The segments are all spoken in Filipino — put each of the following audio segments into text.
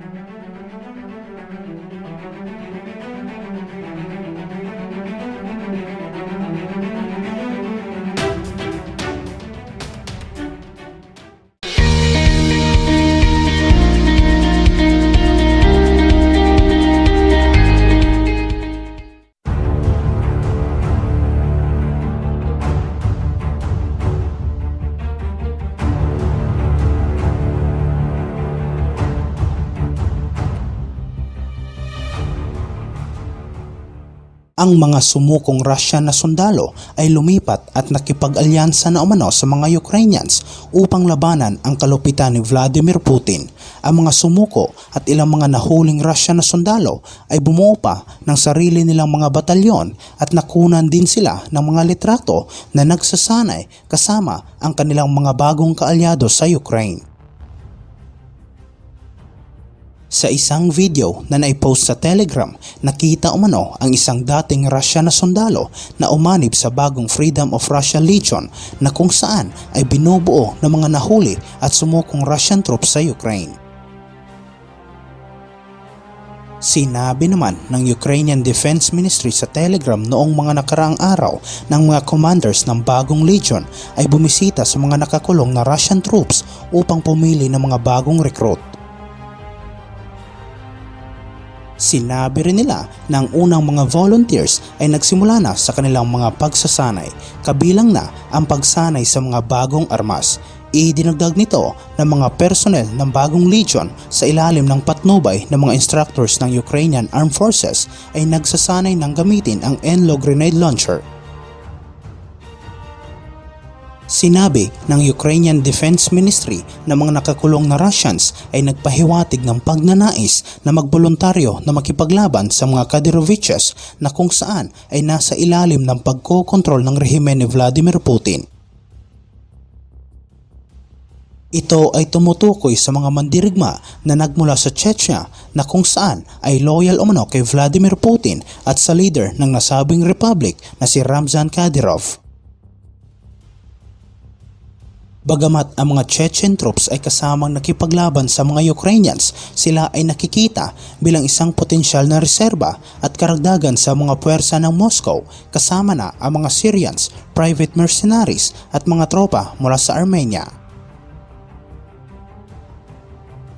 Thank you. Ang mga sumukong Russian na sundalo ay lumipat at nakipag-alyansa na umano sa mga Ukrainians upang labanan ang kalupitan ni Vladimir Putin. Ang mga sumuko at ilang mga nahuling Russian na sundalo ay bumuo pa ng sarili nilang mga batalyon at nakunan din sila ng mga litrato na nagsasanay kasama ang kanilang mga bagong kaalyado sa Ukraine. Sa isang video na naipost sa Telegram, nakita umano ang isang dating Russia na sundalo na umanib sa bagong Freedom of Russia Legion na kung saan ay binubuo ng mga nahuli at sumukong Russian troops sa Ukraine. Sinabi naman ng Ukrainian Defense Ministry sa Telegram noong mga nakaraang araw ng mga commanders ng bagong legion ay bumisita sa mga nakakulong na Russian troops upang pumili ng mga bagong recruit. Sinabi rin nila na ang unang mga volunteers ay nagsimula na sa kanilang mga pagsasanay, kabilang na ang pagsanay sa mga bagong armas. Idinagdag nito ng mga personnel ng bagong legion sa ilalim ng patnubay ng mga instructors ng Ukrainian Armed Forces ay nagsasanay ng gamitin ang NLO grenade launcher Sinabi ng Ukrainian Defense Ministry na mga nakakulong na Russians ay nagpahiwatig ng pagnanais na magboluntaryo na makipaglaban sa mga Kadyroviches na kung saan ay nasa ilalim ng pagkokontrol ng rehimen ni Vladimir Putin. Ito ay tumutukoy sa mga mandirigma na nagmula sa Chechnya na kung saan ay loyal umano kay Vladimir Putin at sa leader ng nasabing republic na si Ramzan Kadyrov. Bagamat ang mga Chechen troops ay kasamang nakipaglaban sa mga Ukrainians, sila ay nakikita bilang isang potensyal na reserba at karagdagan sa mga puwersa ng Moscow kasama na ang mga Syrians, private mercenaries at mga tropa mula sa Armenia.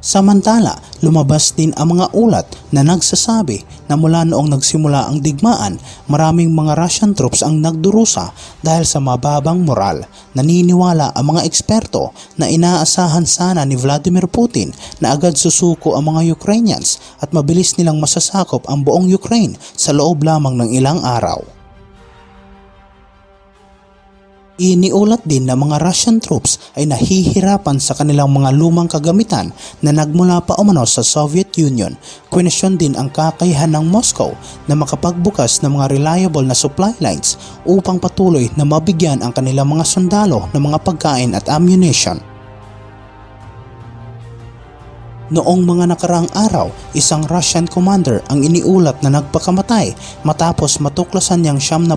Samantala, lumabas din ang mga ulat na nagsasabi na mula noong nagsimula ang digmaan, maraming mga Russian troops ang nagdurusa dahil sa mababang moral. Naniniwala ang mga eksperto na inaasahan sana ni Vladimir Putin na agad susuko ang mga Ukrainians at mabilis nilang masasakop ang buong Ukraine sa loob lamang ng ilang araw. Iniulat din na mga Russian troops ay nahihirapan sa kanilang mga lumang kagamitan na nagmula pa umano sa Soviet Union. Kwenesyon din ang kakayahan ng Moscow na makapagbukas ng mga reliable na supply lines upang patuloy na mabigyan ang kanilang mga sundalo ng mga pagkain at ammunition. Noong mga nakaraang araw, isang Russian commander ang iniulat na nagpakamatay matapos matuklasan niyang 70%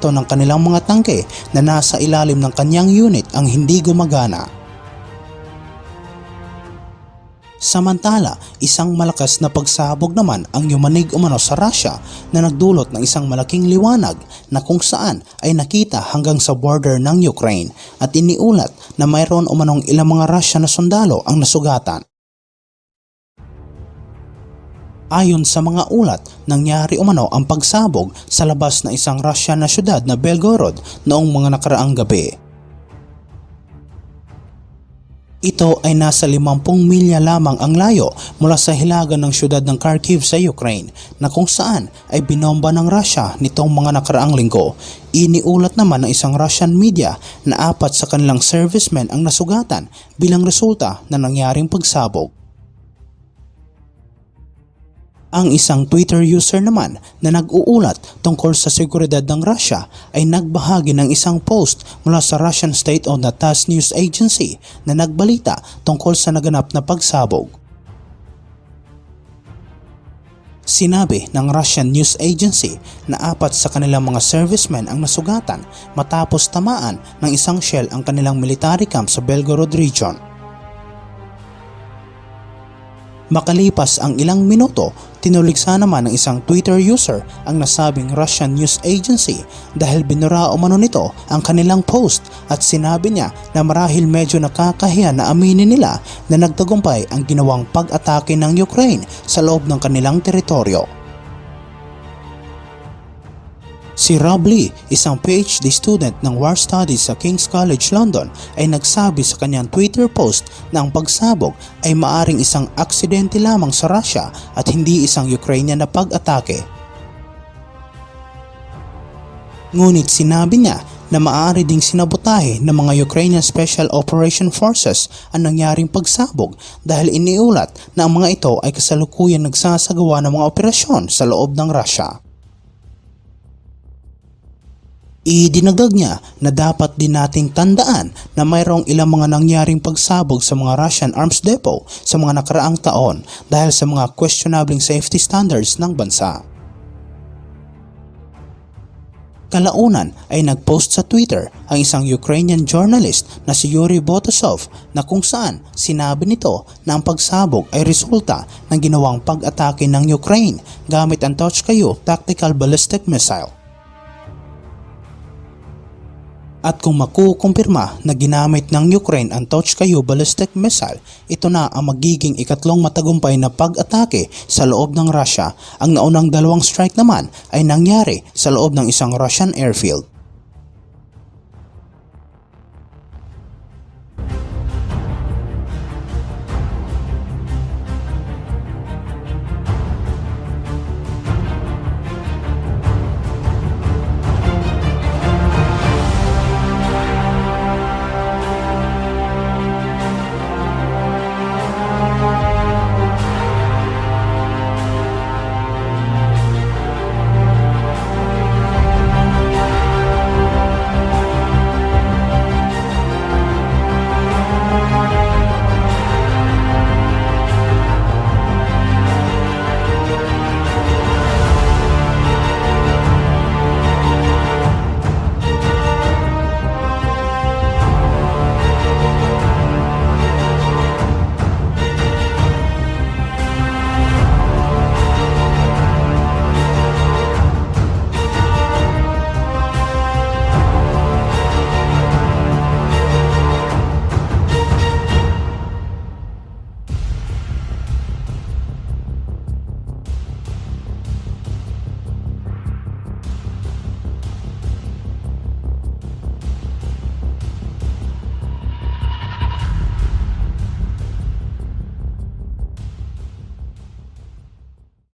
ng kanilang mga tangke na nasa ilalim ng kanyang unit ang hindi gumagana. Samantala, isang malakas na pagsabog naman ang yumanig umano sa Russia na nagdulot ng isang malaking liwanag na kung saan ay nakita hanggang sa border ng Ukraine at iniulat na mayroon umanong ilang mga Russia na sundalo ang nasugatan. Ayon sa mga ulat, nangyari umano ang pagsabog sa labas na isang Russian na syudad na Belgorod noong mga nakaraang gabi. Ito ay nasa 50 milya lamang ang layo mula sa hilaga ng syudad ng Kharkiv sa Ukraine na kung saan ay binomba ng Russia nitong mga nakaraang linggo. Iniulat naman ng isang Russian media na apat sa kanilang servicemen ang nasugatan bilang resulta ng nangyaring pagsabog. Ang isang Twitter user naman na nag-uulat tungkol sa seguridad ng Russia ay nagbahagi ng isang post mula sa Russian state-owned na TASS news agency na nagbalita tungkol sa naganap na pagsabog. Sinabi ng Russian news agency na apat sa kanilang mga servicemen ang nasugatan matapos tamaan ng isang shell ang kanilang military camp sa Belgorod region. Makalipas ang ilang minuto, tinuligsa naman ng isang Twitter user ang nasabing Russian news agency dahil binura umano nito ang kanilang post at sinabi niya na marahil medyo nakakahiya na aminin nila na nagtagumpay ang ginawang pag-atake ng Ukraine sa loob ng kanilang teritoryo. Si Rob Lee, isang PhD student ng War Studies sa King's College London ay nagsabi sa kanyang Twitter post na ang pagsabog ay maaring isang aksidente lamang sa Russia at hindi isang Ukrainian na pag-atake. Ngunit sinabi niya na maaari ding sinabotahe ng mga Ukrainian Special Operation Forces ang nangyaring pagsabog dahil iniulat na ang mga ito ay kasalukuyan nagsasagawa ng mga operasyon sa loob ng Russia. Idinagdag niya na dapat din nating tandaan na mayroong ilang mga nangyaring pagsabog sa mga Russian arms depot sa mga nakaraang taon dahil sa mga questionable safety standards ng bansa. Kalaunan ay nagpost sa Twitter ang isang Ukrainian journalist na si Yuri Botasov na kung saan sinabi nito na ang pagsabog ay resulta ng ginawang pag-atake ng Ukraine gamit ang Tochkayu tactical ballistic missile. At kung makukumpirma na ginamit ng Ukraine ang Tochkayu ballistic missile, ito na ang magiging ikatlong matagumpay na pag-atake sa loob ng Russia. Ang naunang dalawang strike naman ay nangyari sa loob ng isang Russian airfield.